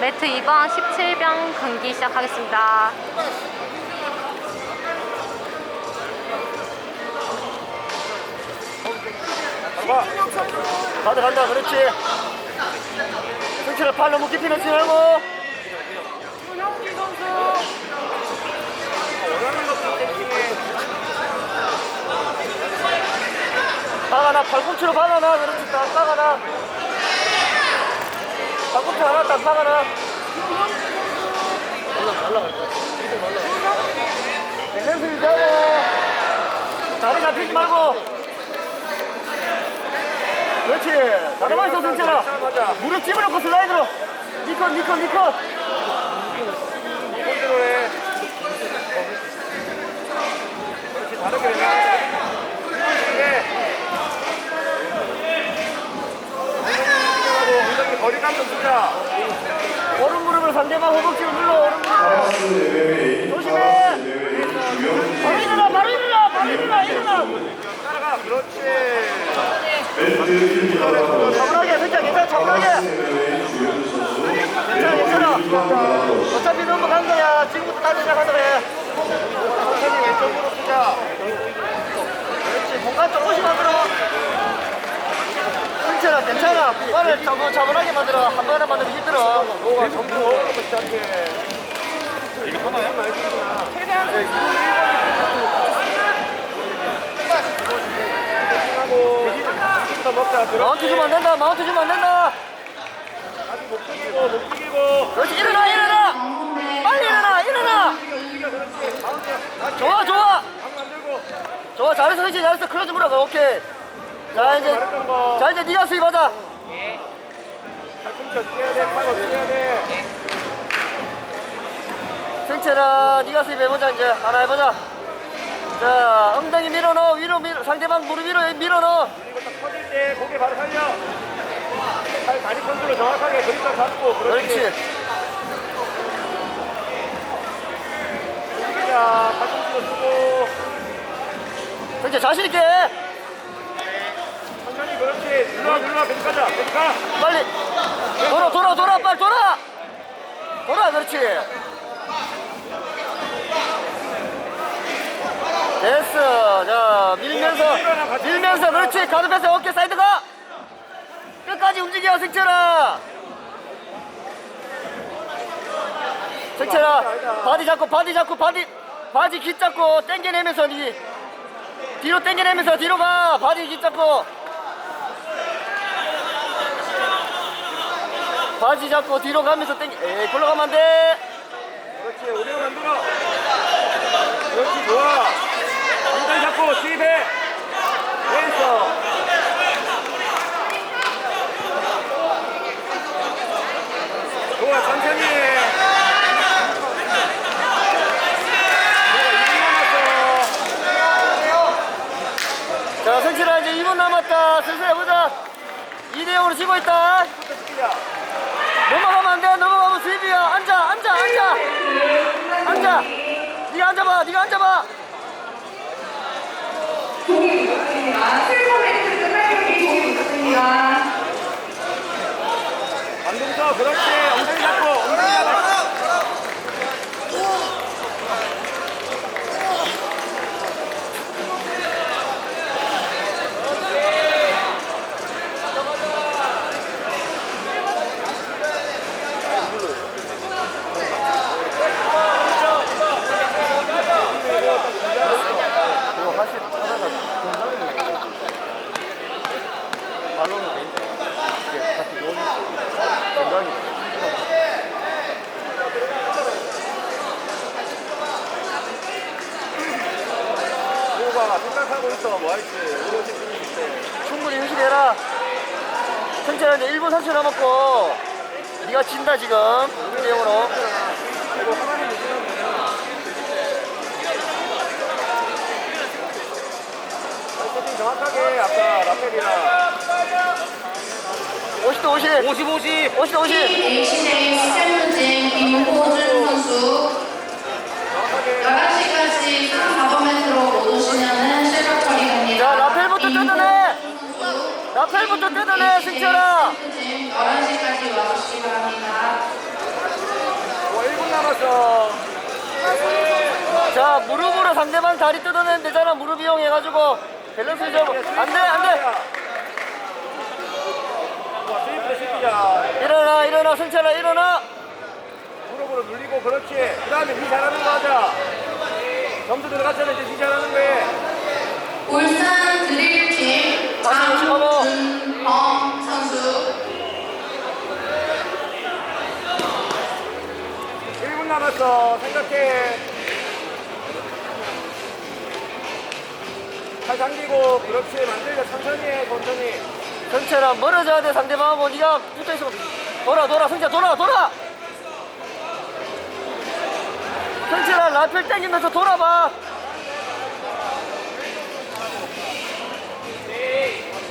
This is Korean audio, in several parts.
매트 2번 17병 경기 시작하겠습니다. 봐. 가다 간다 그렇지 승철아 팔 너무 깊이 넣지 말고 윤형기 선수 박아놔 팔꿈치로 박아놔 그렇지 딱 박아놔 팔꿈치 하나 딱 올라가 올라가 댄스 유지하고 다리 잡히지 말고 그렇지. 다리만 있어, 승철아. 무릎 집어넣고 슬라이드로. 니컷, 니컷, 니컷. 컨트롤해. 그렇지, 다르게 내가. 엉덩이 거리감 좀 주자. 오른 무릎을 상대방 허벅지를 눌러, 오른 무릎을. 조심해. 바로 일어나, 바로 일어나, 바로 일어나, 일어나. 따라가, 그렇지. 차분하게 진짜 괜찮아 차분하게 괜찮아 괜찮아 어차피 넘어간 거야 지금부터 다시 시작하자 해천천히 왼쪽으로 쓰자 그렇지 공간 조금씩 만들어 괜찮아. 공간을 차분, 차분하게 만들어. 한 번에 만들면 힘들어. 뭐가 전부 오부터 시작해. 이게 하나야? 최대한 마운트 주면 안 된다. 마운트 주면 안 된다. 아직 못 튀기고 못 튀기고 그렇지. 일어나 일어나. 빨리 일어나 일어나. 좋아 좋아. 좋아. 잘했어 그렇지. 잘했어 클로즈 물어가 오케이 자 이제 자 이제 네가 수입하자 승철아 네가 수입해보자 이제. 하나 해보자. 자 엉덩이 밀어넣어. 위로 밀어 상대방 무릎 위로 밀어넣어. 그리고 딱 터질 때 고개 바로 살려. 팔 다리 컨트롤 정확하게 그립감 잡고 그렇지. 자, 팔꿈치로 쓰고 승철 자신있게 눌러 눌러 계속 가자. 계속 가. 빨리. 돌아 돌아 돌아 빨리 돌아. 돌아 그렇지. 됐어. 자 밀면서 밀면서 그렇지. 가드 패스 어깨 사이드 가. 끝까지 움직여 승철아. 승철아 바디 잡고 바디 잡고 바디 바지 기 잡고 당겨내면서 니 뒤로 당겨내면서 뒤로 가. 바디 기 잡고 바지 잡고 뒤로 가면서 당겨 에이 굴러가면 안돼 그렇지. 우리가 만들어. 그렇지. 좋아. 엉덩이 잡고 수입해. 왼손. 좋아. 천천히 해. 자 승철아 이제 2분 남았다 슬슬 해보자 2대0으로 지고 있다 넘어가면 안 돼 넘어가면 수입이야 앉아 앉아 앉아 앉아 네가 앉아봐 네가 앉아봐 부탁드립니다. 반동서 그렇지. 엉덩이 잡고. 엉덩이 잡아. 이거 사실 하나가 발로는 돼 이게 같이 노는 건강이 뭐가 생각하고 있어. 뭐 할지. 우리 팀 때. 충분히 휴식해라. 승철아 이제 1분 30초 남았고. 네가 진다 지금. 2대0으로. 그리고 하나는 무슨 세팅 정확하게 아까 라펠이랑. 50대 50 50 50 50대 50 ACJ 스탠드진 김호준 선수 정확하게 11시까지 34번매트로 못 오시면은 실각 처리됩니다. 자 라펠부터 뜯어내 라펠부터 뜯어내 승철아 스탠드진 11시까지 와주시기 바랍니다. 남았어. 자 무릎으로 상대방 다리 뜯어내면 되잖아 무릎 이용해가지고 밸런스 좀 안돼 안돼. 일어나 일어나 승철아 일어나 무릎으로 눌리고 그렇지. 그 다음에 니 잘하는 거 하자. 점수 들어갔잖아. 이제 니 잘하는 거에. 울산 드릴팀 다시 오시고. 장준범 선수 1분 생각해. 팔 당기고 그렇지. 만들자. 천천히 해. 천천히. 승철아 멀어져야 돼 상대방하고 네가 붙어있으면 돌아 돌아 승철 돌아 돌아 승철아 라펠 땡기면서 돌아봐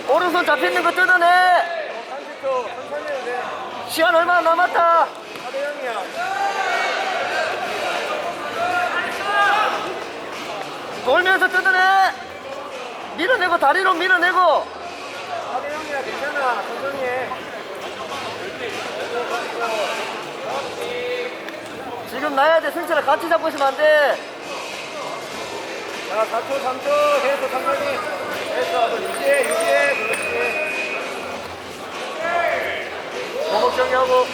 오른손 잡혀있는 거 뜯어내 30초. 천천히 해도 돼. 시간 얼마 남았다 4대 0이야. 돌면서 뜯어내 밀어내고 다리로 밀어내고 4대 0이야. 괜찮아. 천천히 해. 지금 나야 돼 승철아 같이 잡고 있으면 안돼 자, 4초, 3초. 계속 천천히. 됐어. 너 유지해. 유지해. 그렇지. 목목 정리하고